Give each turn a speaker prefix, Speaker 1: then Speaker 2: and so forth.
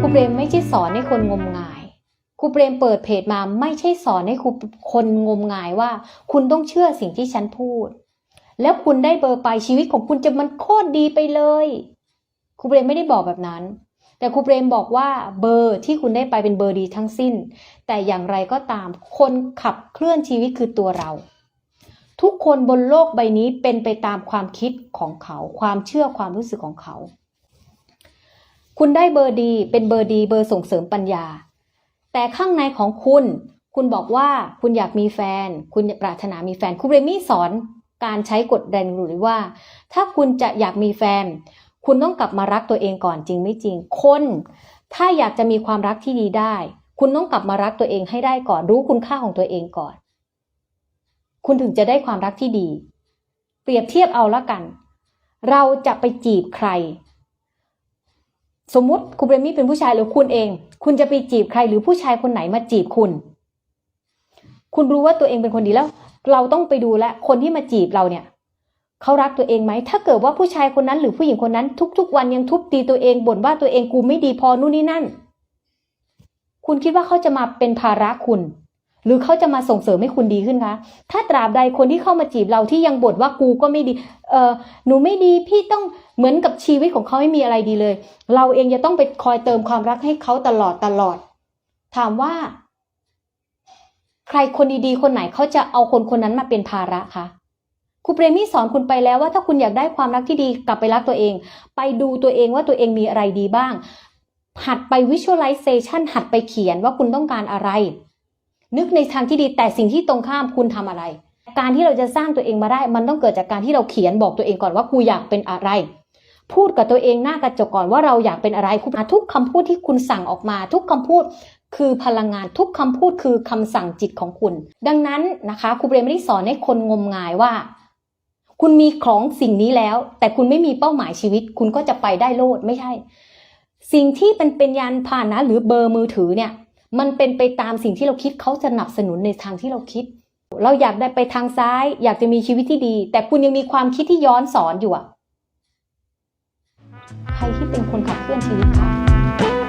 Speaker 1: ครูเปรมไม่ใช่สอนให้คนงมงายครูเปรมเปิดเพจมาไม่ใช่สอนให้ครูคนงมงายว่า คุณต้องเชื่อสิ่งที่ฉันพูด แล้วคุณได้เบอร์ไปชีวิตของคุณจะมันโคตรดีไปเลยครูเปรมไม่ได้บอกแบบนั้น แต่ครูเปรมบอกว่าเบอร์ที่คุณได้ไปเป็นเบอร์ดีทั้งสิ้น แต่อย่างไรก็ตาม คนขับเคลื่อนชีวิตคือตัวเรา ทุกคนบนโลกใบนี้เป็นไปตามความคิดของเขา ความเชื่อความรู้สึกของเขา คุณได้เบอร์ดี เป็นเบอร์ดี เบอร์ส่งเสริมปัญญา แต่ข้างในของคุณ คุณบอกว่าคุณอยากมีแฟน คุณปรารถนามีแฟนครูเรมี่สอนการใช้กฎแรงรู้หรือว่า ถ้าคุณจะอยากมีแฟน คุณต้องกลับมารักตัวเองก่อนจริงไม่จริง คน ถ้าอยากจะมีความรักที่ดีได้ คุณต้องกลับมารักตัวเองให้ได้ก่อน รู้คุณค่าของตัวเองก่อน คุณถึงจะได้ความรักที่ดี เปรียบเทียบเอาละกัน เราจะไปจีบใคร สมมุติคุณเบรมี่เป็นผู้ชายหรือคุณเอง คุณจะไปจีบใครหรือผู้ชายคนไหนมาจีบคุณ คุณรู้ว่าตัวเองเป็นคนดีแล้ว เราต้องไปดูแลคนที่มาจีบเราเนี่ยเขารักตัวเองไหม ถ้าเกิดว่าผู้ชายคนนั้นหรือผู้หญิงคนนั้น ทุก ๆ วันยังทุบตีตัวเองบ่นว่าตัวเองกูไม่ดีพอนู่นนี่นั่น คุณคิดว่าเขาจะมาเป็นภาระคุณ หรือเขาจะมาส่งเสริมให้คุณดีขึ้นคะ ถ้าตราบใดคนที่เข้ามาจีบเราที่ยังบ่นว่ากูก็ไม่ดี เออหนูไม่ดีพี่ต้องเหมือนกับชีวิตของเขาไม่มีอะไรดีเลย เราเองจะต้องไปคอยเติมความรักให้เขาตลอดตลอด ถามว่า ใครคนดีๆ คนไหนเขาจะเอาคนคนนั้นมาเป็นภาระคะครูเปรมี่สอนคุณไปแล้วว่าถ้าคุณอยากได้ความรักที่ดีกลับไปรักตัวเอง ไปดูตัวเองว่าตัวเองมีอะไรดีบ้าง หัดไป visualization หัดไปเขียนว่าคุณต้องการอะไร นึกในทางที่ดีแต่สิ่งที่ตรงข้ามคุณทำอะไร การที่เราจะสร้างตัวเองมาได้ มันต้องเกิดจากการที่เราเขียนบอกตัวเองก่อนว่ากูอยากเป็นอะไร พูดกับตัวเองหน้ากระจกก่อนว่าเราอยากเป็นอะไรคุณทุกคำพูดที่คุณสั่งออกมา ทุกคำพูดคือพลังงานทุกคำพูดคือคำสั่งจิตของคุณ ดังนั้นนะคะครูเบรไม่ได้สอนให้คนงมงายว่า คุณมีของสิ่งนี้แล้ว แต่คุณไม่มีเป้าหมายชีวิต คุณก็จะไปได้โลดไม่ใช่ สิ่งที่เป็นเป็นยานพาหนะหรือเบอร์มือถือเนี่ย มันเป็นไปตามสิ่งที่เราคิดเขาสนับสนุนในทางที่เราคิด เราอยากได้ไปทางซ้าย อยากจะมีชีวิตที่ดี แต่คุณยังมีความคิดที่ย้อนสอนอยู่อะใครที่เป็นคนขับเคลื่อนชีวิตคะ